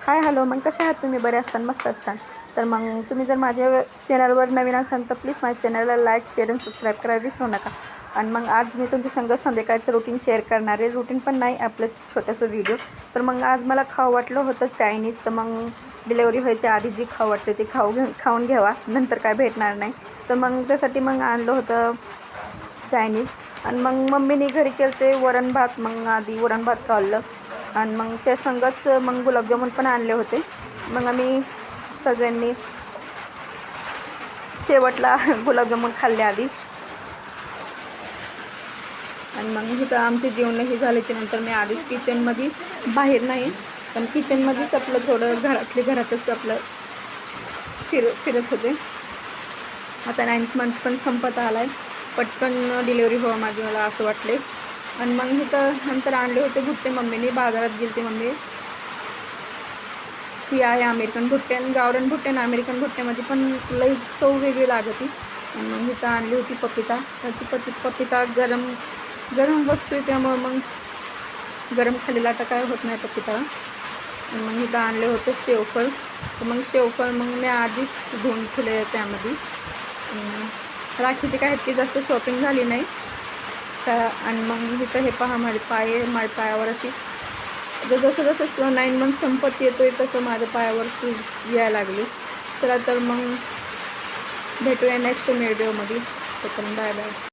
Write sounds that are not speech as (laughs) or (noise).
Hi hello. मग कसे आहात तुम्ही? बरे असताना मस्त असतान. तर मग तुम्ही जर माझ्या चॅनलवर नवीन असाल तर प्लीज माझ्या चॅनलला लाईक शेअर आणि सबस्क्राईब करायला विसरू नका. आणि मग आज मी तुमच्या संग संध्याकाळचं रुटीन शेअर करणार आहे. रुटीन पण नाही आपलं छोटंसं व्हिडिओ तर मग आज मला खाऊ वाटलं होतं चायनीज तर मग डिलेवरी व्हायच्या आधी जी खाऊ वाटते ती खाऊ घे खाऊन घ्यावा. नंतर काय भेटणार नाही. तर मग त्यासाठी मग आणलं होतं चायनीज आणि मग मम्मीने घरी केलं ते वरण भात. मग आधी वरण भात खाल्लं. आणि मग त्या संगच मग गुलाबजामुन पण आणले होते. मग आम्ही सगळ्यांनी शेवटला (laughs) गुलाबजामुन खाल्ले आधी. आणि मग इथं आमचे जेवणही झाल्याच्यानंतर मी आधीच किचनमध्ये बाहेर नाही पण किचनमध्येच आपलं थोडं घरातले घरातच आपलं फिर फिरत होते. आता नाईन्थ मंथ पण संपत आला आहे पटकन डिलेवरी व्हावं माझी मला असं वाटले आणि मग इथं नंतर आणले होते भुट्टे मम्मीने बाजारात गेलते मम्मी. ही आहे अमेरिकन भुट्टे आणि गावरान भुट्टे आणि अमेरिकन भुट्ट्यामध्ये पण लई चव वेगळी लागते. आणि मग इथं आणली होती पपिता. तर ती पपि पपिता गरम गरम वस्तू आहे त्यामुळं मग गरम खाल्लेला तर काय होत नाही पपिता. आणि मग इथं आणले होते शेवफळ. तर मग शेवफळ मग मी आधीच धुवून ठेवले त्यामध्ये. राखीची काय इतकी जास्त शॉपिंग झाली नाही. का आणि मग इथं हे पहा माझे पाय माझ्या पायावर अशी जसं जसं नाईन मंथ संपत येतो आहे तसं माझ्या पायावर सूज यायला लागली. चला तर मग भेटूया नेक्स्ट व्हिडिओमध्ये तोपर्यंत बाय बाय